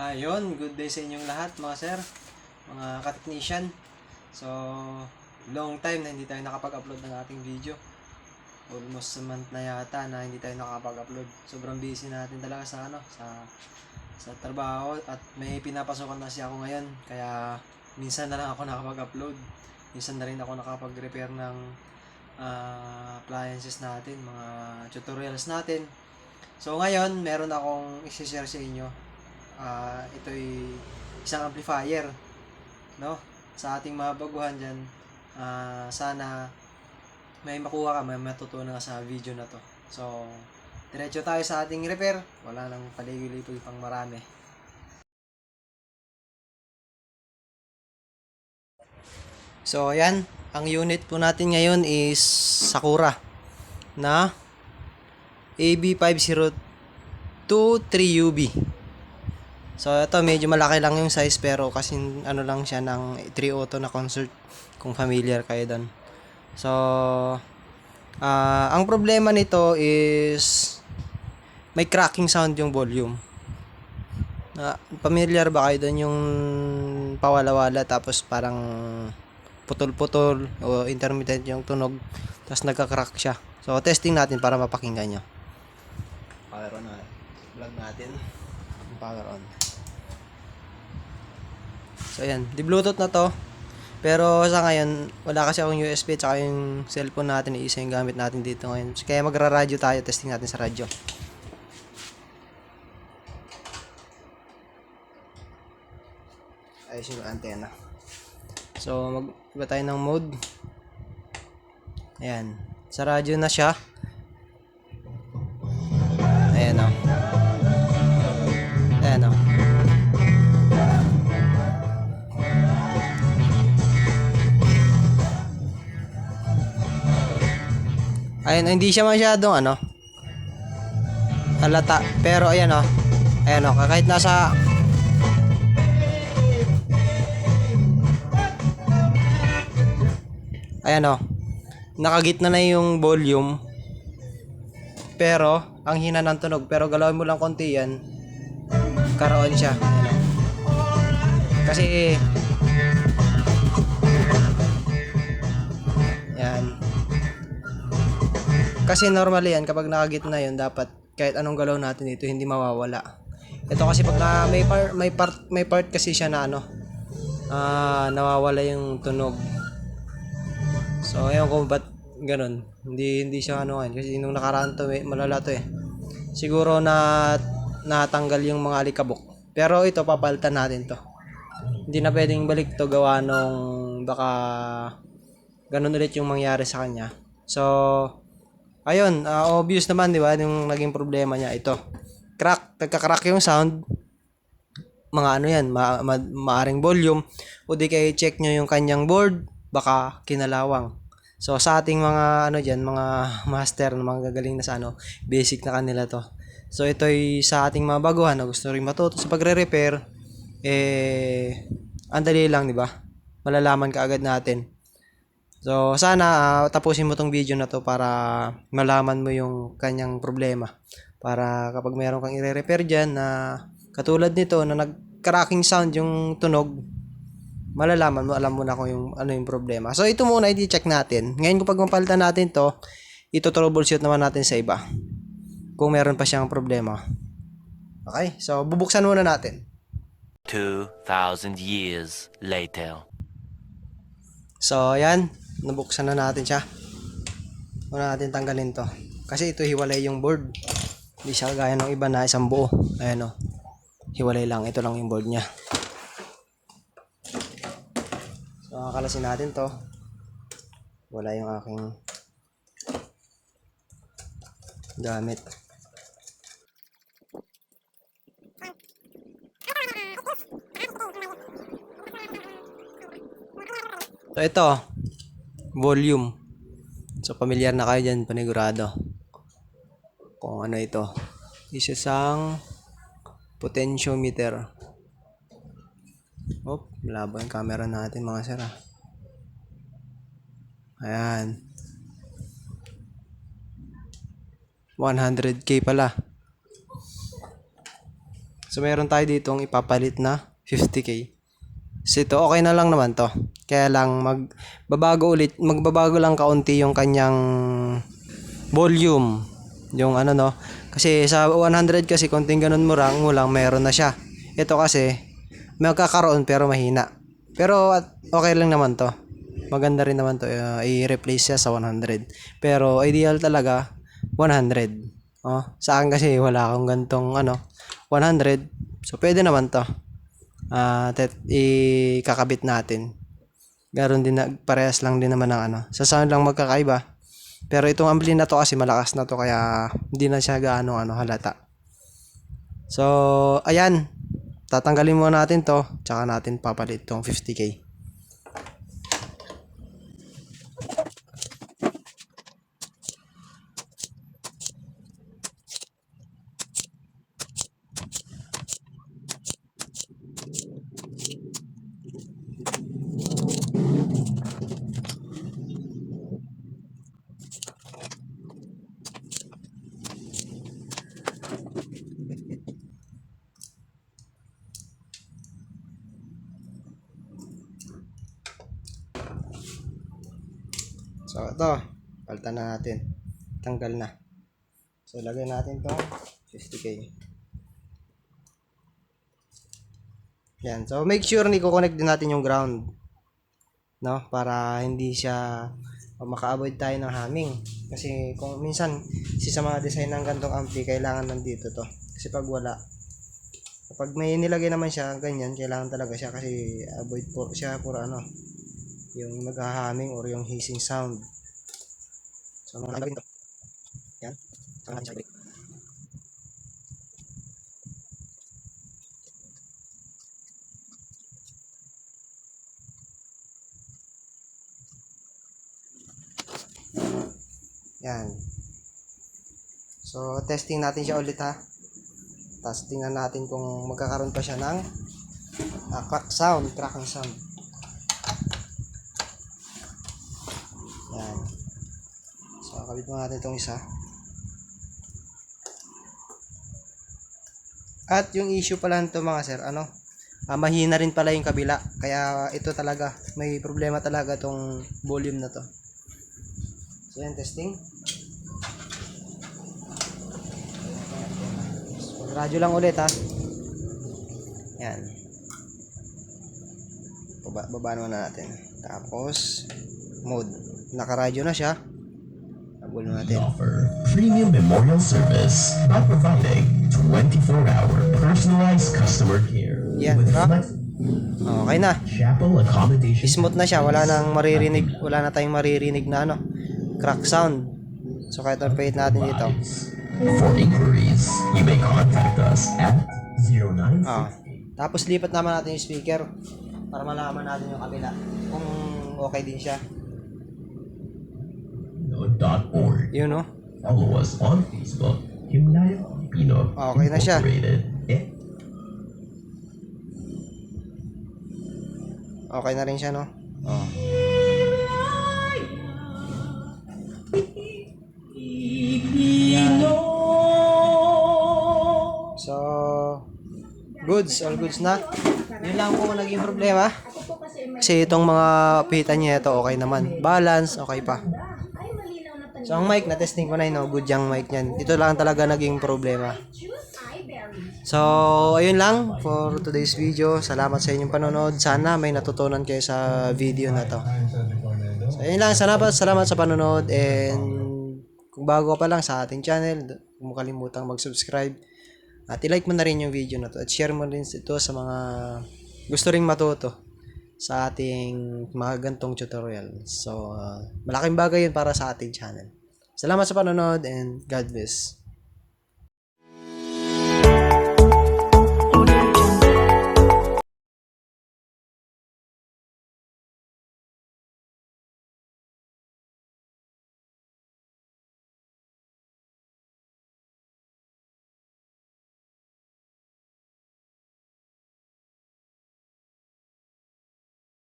Ayun, good day sa inyong lahat mga sir, mga ka-technician. So, long time na hindi tayo nakapag-upload ng ating video. Almost a month na yata na hindi tayo nakapag-upload. Sobrang busy natin talaga sa ano, sa sa trabaho at may pinapasokan na siya ako ngayon. Kaya minsan na lang ako nakapag-upload. Minsan na rin ako nakapag-repair ng ah, appliances natin, mga tutorials natin. So ngayon, meron akong i-share sa inyo ah ito'y isang amplifier no? Sa ating mga baguhan dyan ah, sana may makuha ka may matutunan ka sa video na to. So diretso tayo sa ating repair. Wala nang paligoy-ligoy pang marami. So ayan. Ang unit po natin ngayon is Sakura na AB502-3UB So ito medyo malaki lang yung size pero kasi ano lang siya ng 3 auto na concert kung familiar kayo doon. So ah ang problema nito is may cracking sound yung volume. Na familiar ba kayo doon yung pawala-wala tapos parang putol-putol o intermittent yung tunog tapos nagka-crack siya. So testing natin para mapakinggan nyo. Power on na. Vlog natin. Power on. So ayan, di Bluetooth na to. Pero sa ngayon, wala kasi akong USB tsaka yung cellphone natin, isa yung gamit natin dito ngayon. Kaya magra-radio tayo, testing natin sa radyo. Ayos yung antenna. So, mag iba tayo ng mode. Ayan. Sa radyo na siya. Ayan o. Ayan Ayun, hindi siya masyadong ano. Halata. Pero ayan o. Ayan o, kahit nasa Ayan o. Nakagitna na yung volume. Pero, ang hina ng tunog. Pero galawin mo lang konti yan. Karoon siya. Ayan o. Kasi, yan. Kasi normally yan, kapag nakagitna yun, dapat kahit anong galaw natin dito, hindi mawawala. Ito kasi pag na, may, par, may, part, may part kasi siya na ano, ah nawawala yung tunog. So, ayun ko ba't ganun. Hindi, hindi siya ano ngayon. Kasi nung nakaraan to, eh, malala to eh. Siguro na natanggal yung mga alikabok. Pero ito, papalitan natin to. Hindi na pwedeng balik to gawa nung baka ganun ulit yung mangyari sa kanya. So, ayun, ah, obvious naman, di ba, yung naging problema niya. Ito, crack, nagka-crack yung sound. Mga ano yan, ma- ma- maaring volume. O di kayo check nyo yung kanyang board, baka kinalawang. So sa ating mga ano diyan, mga master na mga gagaling na sa ano, basic na kanila to. So ito ay sa ating mga baguhan na gusto rin matuto sa pagre-repair eh ang dali lang, di ba? Malalaman ka agad natin. So sana ah, tapusin mo tong video na to para malaman mo yung kanyang problema. Para kapag mayroon kang i-repair diyan na katulad nito na nag-cracking sound yung tunog, malalaman mo, alam mo na kung yung ano yung problema. So ito muna i-check natin. Ngayon kapag mapalitan natin to, ito troubleshoot naman natin sa iba. Kung meron pa siyang problema. Okay, so bubuksan muna natin. 2,000 years later. So ayan, nabuksan na natin siya. Muna natin tanggalin to. Kasi ito hiwalay yung board. Hindi siya gaya ng iba na isang buo. Ayan o. Hiwalay lang. Ito lang yung board niya. So, kakalasin natin to. Wala yung aking gamit. So, ito. Volume. So, familiar na kayo dyan, panigurado. Kung ano ito. Isa sang potentiometer. Oh, malabo yung camera natin mga sir ah. Ayan. 100k pala. So meron tayo ditong ipapalit na 50k. So ito okay na lang naman to. Kaya lang magbabago ulit, magbabago lang kaunti yung kanyang volume. Yung ano no. Kasi sa 100 kasi konting ganun mo lang, mo meron na siya. Ito kasi magkakaroon pero mahina. Pero at okay lang naman to. Maganda rin naman to uh, i-replace siya sa 100. Pero ideal talaga 100. Oh, sa akin kasi wala akong gantong ano 100. So pwede naman to. Ah, tet ikakabit natin. Garon din na, parehas lang din naman ng ano. Sa sound lang magkakaiba. Pero itong ampli na to kasi malakas na to kaya hindi na siya gaano ano halata. So, ayan. Tatanggalin muna natin to, tsaka natin papalit tong 50k. So, ito. Palitan na natin. Tanggal na. So, lagay natin to 50k. Yan. So, make sure ni connect din natin yung ground. No? Para hindi siya maka-avoid tayo ng haming. Kasi kung minsan, si sa mga design ng gantong ampli, kailangan nandito to. Kasi pag wala, kapag may nilagay naman siya, ganyan, kailangan talaga siya kasi avoid po siya for ano, yung naghahaming or yung hissing sound. So, ano gagawin to? Yan. Saka natin. Yan. So, testing natin siya ulit ha. Tapos tingnan natin kung magkakaroon pa siya ng ah, crack sound, cracking sound. Yan. So, kabit mo natin itong isa. At yung issue pala nito mga sir, ano, ah, mahina rin pala yung kabila. Kaya ito talaga, may problema talaga tong volume na to. So, yan, testing. Radyo lang ulit ha. Yan. Baba, babaan muna natin. Tapos, mode. Nakaradyo na siya. Na natin. offer premium memorial service by providing 24-hour personalized customer care Yeah, with diba? flex- Okay na. chapel accommodation Smooth na siya. Wala nang maririnig. Wala na tayong maririnig na ano. Crack sound. So, kahit ang pahit natin dito. For inquiries, you may contact us at 09 Ah. Tapos lipat naman natin yung speaker para malaman natin yung kabila kung okay din siya. Org. Yun no? Follow us on Facebook, Himlaya Filipino Okay na siya. Eh, Okay na rin siya no? Oh. So, goods, all goods na. Yun lang po naging problema. Kasi itong mga pitan niya ito, okay naman. Balance, okay pa. So, ang mic, na-testing ko na yun, no? good yung mic niyan. Ito lang talaga naging problema. So, ayun lang for today's video. Salamat sa inyong panonood. Sana may natutunan kayo sa video na to. So, ayun lang. Salamat, salamat sa panonood. And kung bago pa lang sa ating channel, huwag kalimutang mag-subscribe. At i-like mo na rin yung video na to. At share mo rin ito sa mga gusto ring matuto sa ating mga gantong tutorial. So, uh, malaking bagay yun para sa ating channel. Salamat sa panonood and God bless.